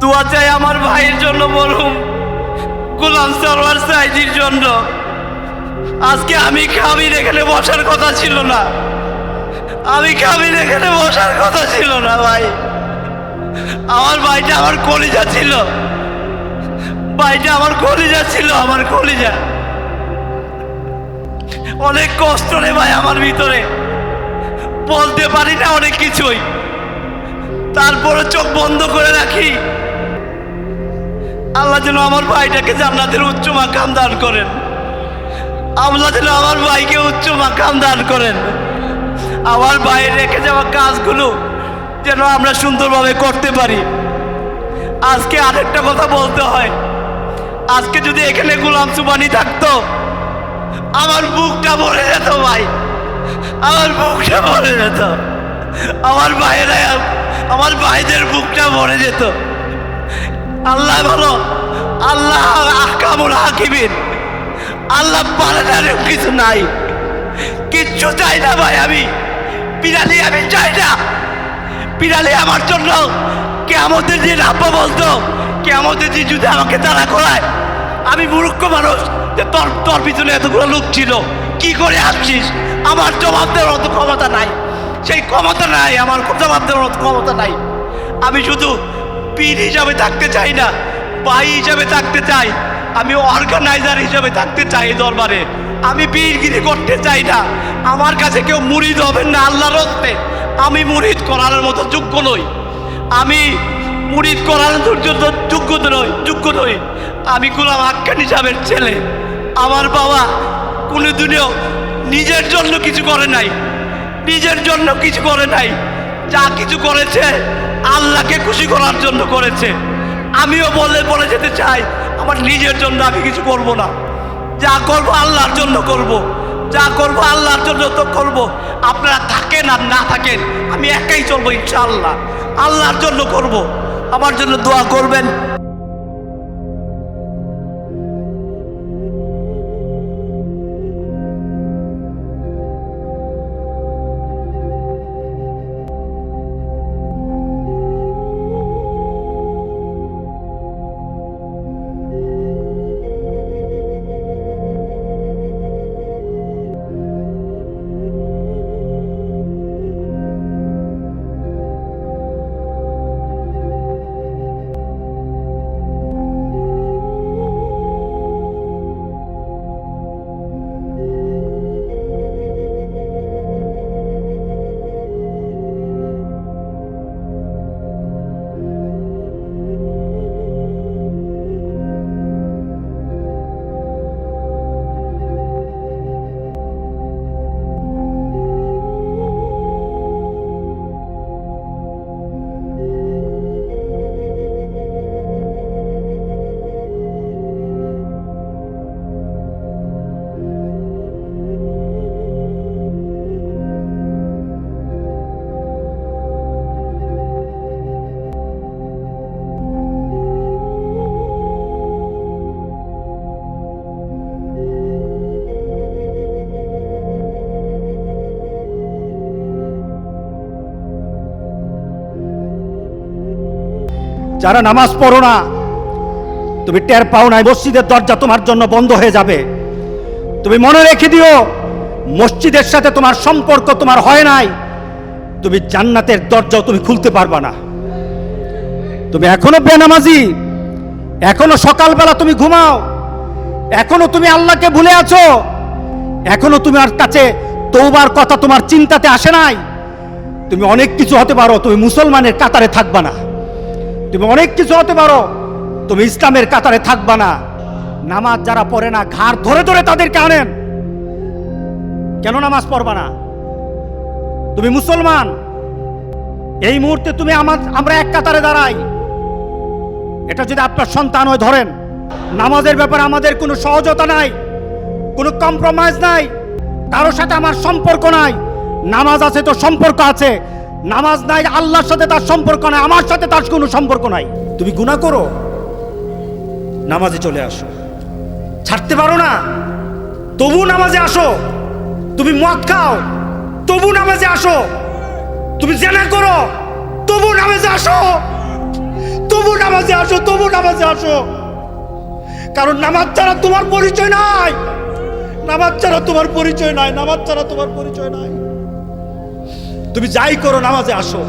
দোয়া চাই আমার ভাইয়ের জন্য বলুন, গোলাম সরওয়ার সাইদির জন্য। আজকে আমি খাবির এখানে বসার কথা ছিল না। আমি খাবির এখানে বসার কথা ছিল না, ভাই। আমার ভাইটা আমার কলিজা ছিল। ভাইটা আমার কলিজা ছিল, আমার কলিজা। অনেক কষ্ট রে ভাই আমার ভিতরে। বলতে পারি না অনেক কিছুই। তারপরে চোখ বন্ধ করে রাখি। আল্লাহ যেন আমার ভাইটাকে জান্নাতের উচ্চ মাকাম দান করেন। আল্লাহ যেন আমার ভাইকে উচ্চ মাকাম দান করেন। আমার ভাইয়ের রেখে যাওয়া কাজগুলো যেন আমরা সুন্দরভাবে করতে পারি। আজকে আরেকটা কথা বলতে হয়। আজকে যদি এখানে গোলাম সুবানি থাকতো, আমার বুকটা ভরে যেত ভাই। আমার বুকটা ভরে যেত। আমার ভাইয়েরা, আমার ভাইদের বুকটা ভরে যেত। আল্লাহ ভালো। আল্লাহ আহকামুল হাকিমিন। আল্লাহ এরকম কিছু নাই। কিচ্ছু চাই না ভাই আমি। বিড়ালি আমি চাই না। বিড়ালি আমার জন্য কে আমাদের দিন আব্বা বলতো কে আমাদের দিন যদি আমাকে তারা করায়, আমি মূর্খ মানুষ, যে তোর তোর পিছনে এতগুলো লোক ছিল, কি করে আসছিস? আমার জবাব দেওয়ার মতো ক্ষমতা নাই। সেই ক্ষমতা নাই, আমার জবাব দেওয়ার মতো ক্ষমতা নাই। আমি শুধু পীর হিসাবে থাকতে চাই না, ভাই হিসাবে থাকতে চাই, আমি অর্গানাইজার হিসাবে থাকতে চাই দরবারে। আমি বীরগিরি করতে চাই না, আমার কাছে কেউ মুরিদ হবেন না আল্লাহর হস্তে। আমি মুরিদ করার মতো যোগ্য নই। আমি মুরিদ করার জন্য যোগ্য নই যোগ্য নই। আমি গোলাম আক্কান হিসাবের ছেলে। আমার বাবা কোনো দিনেও নিজের জন্য কিছু করে নাই, নিজের জন্য কিছু করে নাই। যা কিছু করেছে আল্লাহকে খুশি করার জন্য করেছে। আমিও বলে বলে যেতে চাই, আমার নিজের জন্য আমি কিছু করব না। যা করব আল্লাহর জন্য করব। যা করব আল্লাহর জন্য তো করব। আপনারা থাকেন আর না থাকেন, আমি একাই চলবো ইনশাআল্লাহ। আল্লাহর জন্য করব। আমার জন্য দোয়া করবেন। যারা নামাজ পড়ো না, তুমি টের পাও নাই, মসজিদের দরজা তোমার জন্য বন্ধ হয়ে যাবে। তুমি মনে রেখে দিও, মসজিদের সাথে তোমার সম্পর্ক তোমার হয় নাই, তুমি জান্নাতের দরজাও তুমি খুলতে পারবা না। তুমি এখনও বেনামাজি, এখনও সকালবেলা তুমি ঘুমাও, এখনও তুমি আল্লাহকে ভুলে আছো, এখনও তুমি আর কাছে তৌবার কথা তোমার চিন্তাতে আসে নাই। তুমি অনেক কিছু হতে পারো, তুমি মুসলমানের কাতারে থাকবা না। তুমি অনেক কিছু হতে পারো। তুমি ইসলামের কাতারে থাকবা না। নামাজ যারা পড়ে না, ঘাড় ধরে ধরে তাদেরকে আনেন। কেন নামাজ পড়বা না? তুমি মুসলমান। এই মুহূর্তে তুমি আমার, আমরা এক কাতারে দাঁড়াই। এটা যদি আপনার সন্তান হয়ে, ধরেন, নামাজের ব্যাপারে আমাদের কোনো সহজতা নাই, কোনো কম্প্রোমাইজ নাই কারোর সাথে আমার সম্পর্ক নাই, নামাজ আছে তো সম্পর্ক আছে নামাজ নাই, আল্লাহর সাথে তার সম্পর্ক নাই, আমার সাথে তার কোনো সম্পর্ক নাই। তুমি গুনাহ করো, নামাজে চলে আসো। ছাড়তে পারো না তবু নামাজে আসো। তুমি মদ খাও তবু নামাজে আসো। তুমি জেনা করো তবু নামাজে আসো। তবু নামাজে আসো তবু নামাজে আসো। কারণ নামাজ ছাড়া তোমার পরিচয় নাই। নামাজ ছাড়া তোমার পরিচয় নাই, নামাজ ছাড়া তোমার পরিচয় নাই। তুমি যাই করো নামাজে আসো।